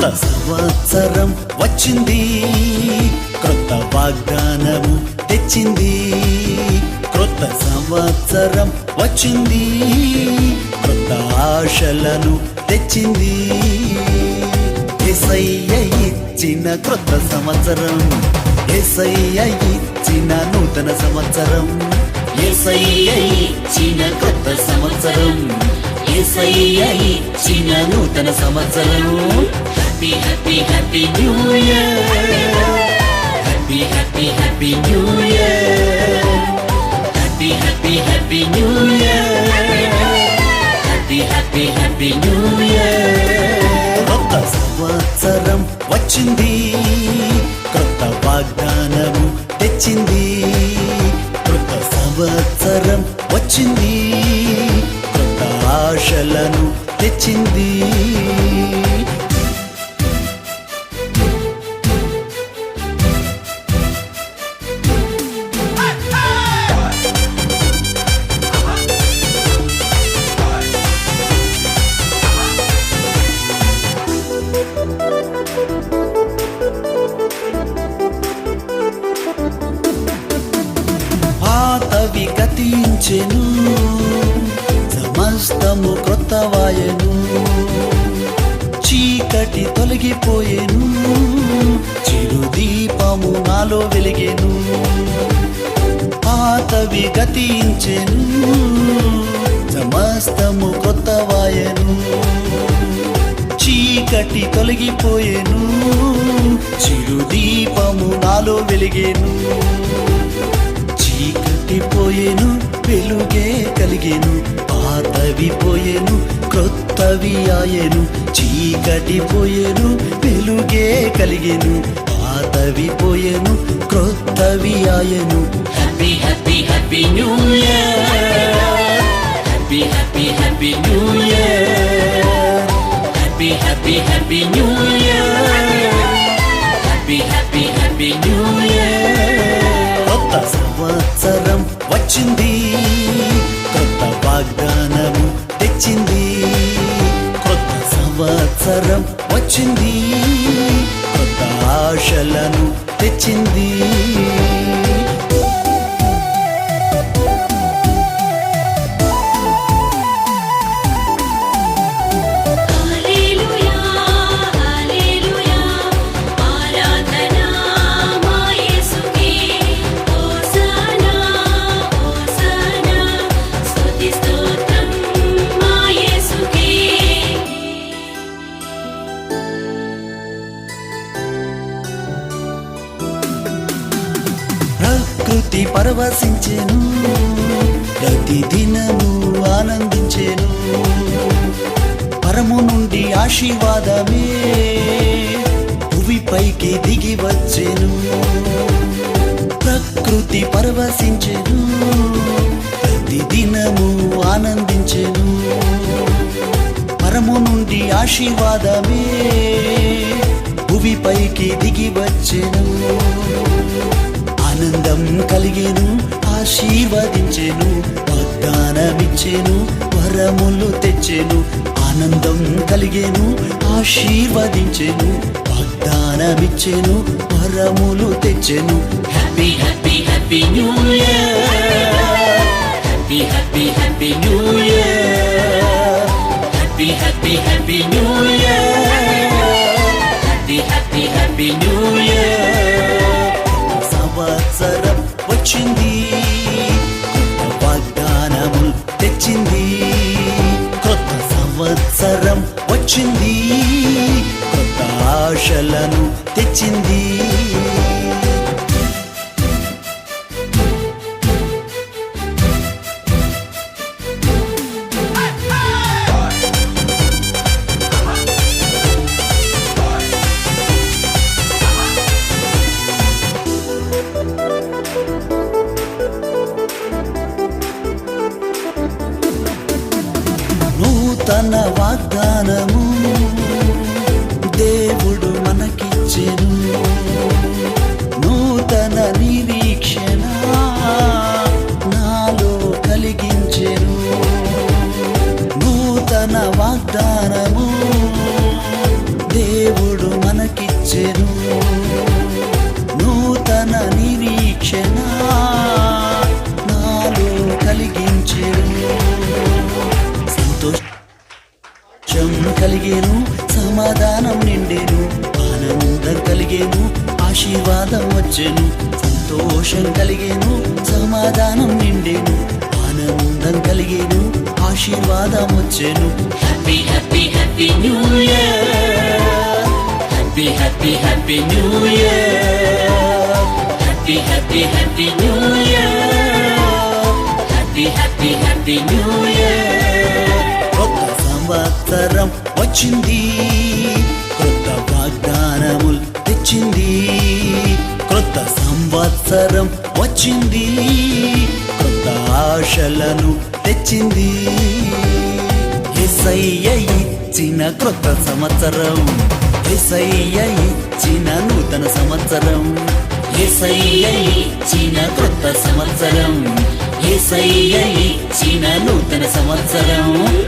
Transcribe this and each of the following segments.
కొత్త సంవత్సరం వచ్చింది. క్రొత్త వాగ్దానము తెచ్చింది. క్రొత్త సంవత్సరం వచ్చింది. క్రొత్త ఆశలను తెచ్చింది. ఎసయ్య ఇచ్చిన క్రొత్త సంవత్సరం. ఎసయ్య ఇచ్చిన నూతన సంవత్సరం. ఎసయ్య ఇచ్చిన క్రొత్త సంవత్సరం. ఎసయ్య ఇచ్చిన నూతన సంవత్సరం. Happy, happy, happy New Year. Happy, happy, happy New Year. Happy, happy, happy New Year. Happy, happy, happy New Year. కొత్త సంవత్సరం వచ్చింది కొత్త వాగ్దానము తెచ్చింది కొత్త సంవత్సరం వచ్చింది కొత్త ఆశలను తెచ్చింది వచ్చెను సమస్తము క్రొత్తవాయను. చీకటి తొలగిపోయేను చిరు దీపము నాలో వెలిగేను. పాతవి గతించెను సమస్తము కొత్తవాయను చీకటి తొలగిపోయేను చిరు దీపము నాలో వెలిగేను. చీకటి పోయేను వెలుగే కలిగెను పాతవి పోయెను క్రొత్తవి ఆయెను చీకటి పోయెను వెలుగే కలిగెను పాతవి పోయెను క్రొత్తవి ఆయెను. Happy happy happy new year happy happy happy new year happy happy happy new year happy happy happy new వచ్చింది. కొత్త వాగ్దానము తెచ్చింది. కొత్త సంవత్సరం వచ్చింది. కొత్త ఆశలను తెచ్చింది. ప్రకృతి పరవశించెను ప్రతి దినము ఆనందించెను. పరము నుండి ఆశీర్వాదమే భువిపైకి దిగి వచ్చెను. ప్రకృతి పరవశించెను ప్రతి దినము ఆనందించెను. పరము నుండి ఆశీర్వాదమే భువిపైకి దిగి వచ్చెను. ఆనందం కలిగేను ఆశీర్వదించెను వాగ్దానమిచ్చెను వరములు తెచ్చెను ఆనందం కలిగేను ఆశీర్వదించెను వాగ్దానమిచ్చెను వరములు తెచ్చెను. Happy happy happy new year happy happy happy new year happy happy happy new year happy happy happy new year సంవత్సరం వచ్చింది సంతోషం కలిగేను సమాధానం నిండేను ఆనందం కలిగేను ఆశీర్వాదం వచ్చేను సంతోషం కలిగేను సమాధానం నిండేను ఆనందం కలిగేను ఆశీర్వాదం వచ్చేను. Happy happy happy new year happy happy happy new year happy happy happy new year happy happy happy new year సంవత్సరం వచ్చింది. కొత్త వాగ్దానములు తెచ్చింది. కొత్త సంవత్సరం వచ్చింది. కొత్త ఆశలను తెచ్చింది. ఎసయ్య ఇచ్చిన కొత్త సంవత్సరం. ఎసయ్య ఇచ్చిన నూతన సంవత్సరం. ఎసయ్య ఇచ్చిన కొత్త సంవత్సరం. ఏసయ్య ఇచ్చిన నూతన సంవత్సరం.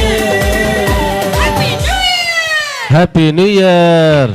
Happy new year